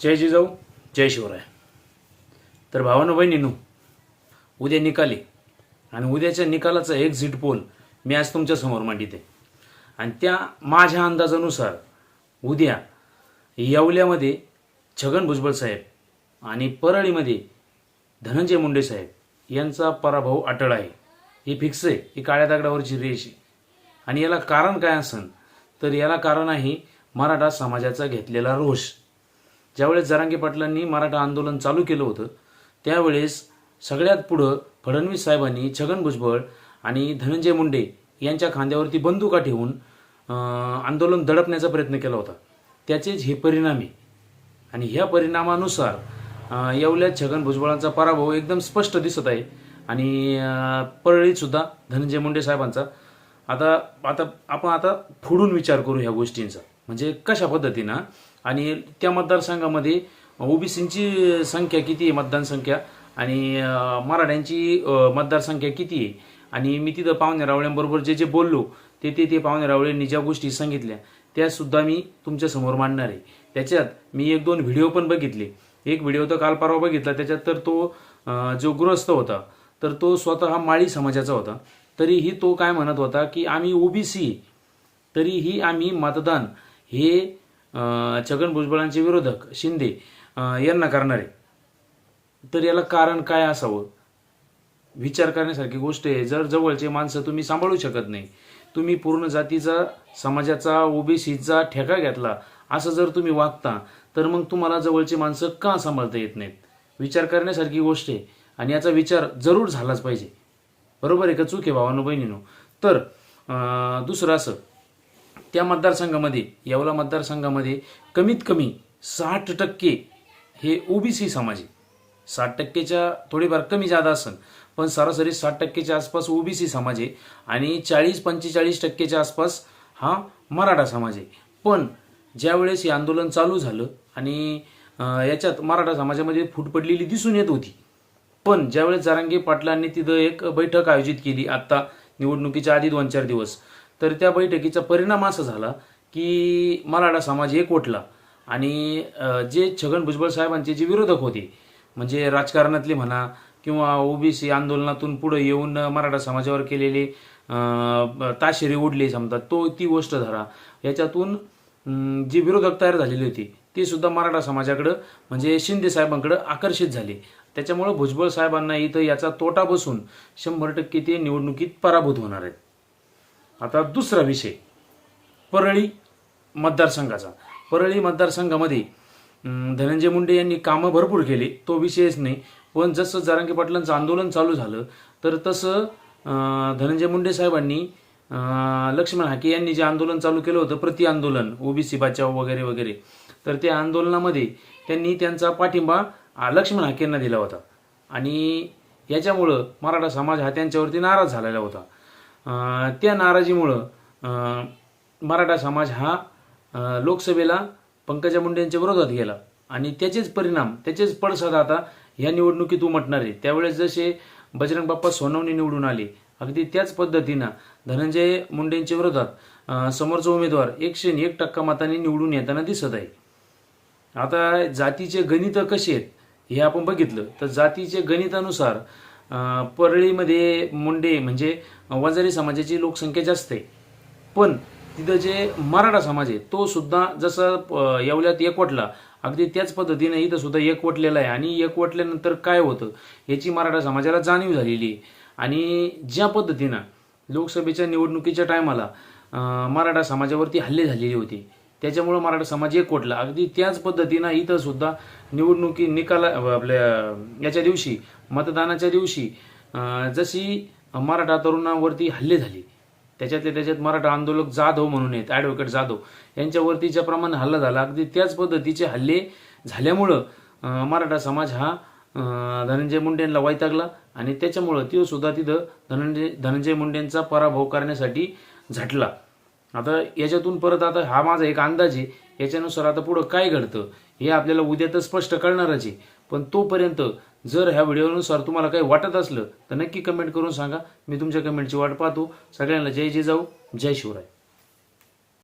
जय जिजाऊ जय शिवराय. तर भावानं बहिणीनू उद्या निकाली आणि उद्याच्या निकालाचा एक्झिट पोल मी आज तुमच्यासमोर मांडिते. आणि त्या माझ्या अंदाजानुसार उद्या येवल्यामध्ये छगन भुजबळ साहेब आणि परळीमध्ये धनंजय मुंडे साहेब यांचा पराभव अटळ आहे. ही फिक्स आहे ही काळ्या दगडावरची रेष आहे. आणि याला कारण काय असन? तर याला कारण आहे मराठा समाजाचा घेतलेला रोष. ज्यावेळेस जरांगे पाटलांनी मराठा आंदोलन चालू केलं होतं त्यावेळेस सगळ्यात पुढं फडणवीस साहेबांनी छगन भुजबळ आणि धनंजय मुंडे यांच्या खांद्यावरती बंदुका ठेवून आंदोलन दडपण्याचा प्रयत्न केला होता. त्याचेच हे परिणाम. आहे आणि ह्या परिणामानुसार येवल्या येवल्यात छगन भुजबळांचा पराभव एकदम स्पष्ट दिसत आहे. आणि परळीतसुद्धा धनंजय मुंडे साहेबांचा. आता आता आपण आता फोडून विचार करू ह्या गोष्टींचा. म्हणजे कशा पद्धतीनं आणि त्या मतदारसंघामध्ये ओबीसींची संख्या किती आहे मतदान संख्या? आणि मराठ्यांची मतदारसंख्या किती आहे? आणि मी तिथं पाहुणे रावळ्यांबरोबर जे जे बोललो ते ते ते पाहुणे रावळ्यांनी ज्या गोष्टी सांगितल्या त्यासुद्धा मी तुमच्यासमोर मांडणार आहे. त्याच्यात मी एक दोन व्हिडिओ पण बघितले. एक व्हिडिओ तर काल परवा बघितला त्याच्यात तर तो जो गृहस्थ होता तर तो स्वतः माळी समाजाचा होता. तरीही तो काय म्हणत होता की आम्ही ओबीसी तरीही आम्ही मतदान हे छगन भुजबळांचे विरोधक शिंदे यांना करणार आहे. तर याला कारण काय असावं? विचार करण्यासारखी गोष्ट आहे. जर जवळचे माणसं तुम्ही सांभाळू शकत नाही तुम्ही पूर्ण जातीचा समाजाचा ओबीसीचा ठेका घेतला असं जर तुम्ही वागता तर मग तुम्हाला जवळची माणसं का सांभाळता येत नाहीत? विचार करण्यासारखी गोष्ट आहे आणि याचा विचार जरूर झालाच पाहिजे. बरोबर आहे का चूक आहे भावानो बहिणीनो? तर दुसरं असं त्या मतदारसंघामध्ये येवला मतदारसंघामध्ये कमीत कमी साठ टक्के हे ओबीसी समाज आहे. साठ टक्केच्या थोडीफार कमी जादा असेल पण सरासरी साठ टक्केच्या आसपास ओबीसी समाज आहे आणि चाळीस पंचेचाळीस टक्केच्या आसपास हा मराठा समाज आहे. पण ज्यावेळेस हे आंदोलन चालू झालं आणि याच्यात मराठा समाजामध्ये फूट पडलेली दिसून येत होती पण ज्यावेळेस जारांगे पाटलांनी तिथं एक बैठक आयोजित केली आत्ता निवडणुकीच्या आधी दोन चार दिवस तर त्या बैठकीचा परिणाम असा झाला की मराठा समाज एकवटला आणि जे छगन भुजबळ साहेबांचे जे विरोधक होते म्हणजे राजकारणातले म्हणा किंवा ओबीसी आंदोलनातून पुढे येऊन मराठा समाजावर केलेले ताशेरी ताशेरे उडले समजा तो ती गोष्ट धरा. याच्यातून जी विरोधक तयार झालेली होती ती सुद्धा मराठा समाजाकडं म्हणजे शिंदे साहेबांकडं आकर्षित झाले. त्याच्यामुळं भुजबळ साहेबांना इथं याचा तोटा बसून शंभर टक्के ते निवडणुकीत पराभूत होणार आहेत. आता दुसरा विषय. परळी मतदारसंघाचा. परळी मतदारसंघामध्ये धनंजय मुंडे यांनी कामं भरपूर केली. तो विषयच नाही. पण जसं जारंगी पाटलांचं आंदोलन चालू झालं तर तसं धनंजय मुंडे साहेबांनी लक्ष्मण हाके यांनी जे आंदोलन चालू केलं होतं प्रति आंदोलन ओबीसी बचाव वगैरे वगैरे तर त्या आंदोलनामध्ये त्यांनी त्यांचा पाठिंबा लक्ष्मण लक्ष्मण हाकेंना दिला होता. आणि याच्यामुळं मराठा समाज हा त्यांच्यावरती नाराज झालेला होता. त्या नाराजीमुळं मराठा समाज हा लोकसभेला पंकजा मुंडे यांच्या विरोधात गेला. आणि त्याचेच परिणाम त्याचेच पडसाद आता ह्या निवडणुकीत उमटणार आहे. त्यावेळेस जसे बजरंग बाप्पा सोनवणे निवडून आले अगदी त्याच पद्धतीनं धनंजय मुंडेंच्या विरोधात समोरचा उमेदवार एकशे एक टक्का मताने निवडून येताना दिसत आहे. आता जातीचे गणित कसे आहेत हे आपण बघितलं. तर जातीचे गणितानुसार परळीमध्ये मुंडे म्हणजे वंजारी समाजाची लोकसंख्या जास्त आहे. पण तिथं जे मराठा समाज आहे तो सुद्धा जसं अं, येवल्यात एकवटला अगदी त्याच पद्धतीने इथं सुद्धा एकवटलेला आहे. आणि एकवटल्यानंतर काय होतं? याची मराठा समाजाला जाणीव झालेली आहे. आणि ज्या पद्धतीनं लोकसभेच्या निवडणुकीच्या टायमाला मराठा समाजावरती हल्ले झालेले होते त्याच्यामुळं मराठा समाज एकवटला. अगदी त्याच पद्धतीनं इथं सुद्धा निवडणुकी निकाला आपल्या याच्या दिवशी मतदानाच्या दिवशी जशी मराठा तरुणांवरती हल्ले झाले. त्याच्यातले त्याच्यात मराठा आंदोलक जाधव म्हणून आहेत ॲडव्होकेट जाधव. यांच्यावरती ज्या प्रमाणे हल्ला झाला अगदी त्याच पद्धतीचे हल्ले झाल्यामुळं मराठा समाज हा धनंजय मुंडेंना वैतागला आणि त्याच्यामुळं तो सुद्धा तिथं धनंजय धनंजय मुंडेंचा पराभव करण्यासाठी झटला. आता याच्यातून परत आता हा माझा एक अंदाज आहे याच्यानुसार आता पुढं काय घडतं हे आपल्याला उद्या तर स्पष्ट कळणारच आहे. पण तोपर्यंत जर ह्या व्हिडिओनुसार तुम्हाला काही वाटत असलं तर नक्की कमेंट करून सांगा. मी तुमच्या कमेंटची वाट पाहतो. सगळ्यांना जय जय जाऊ. जय शिवराय.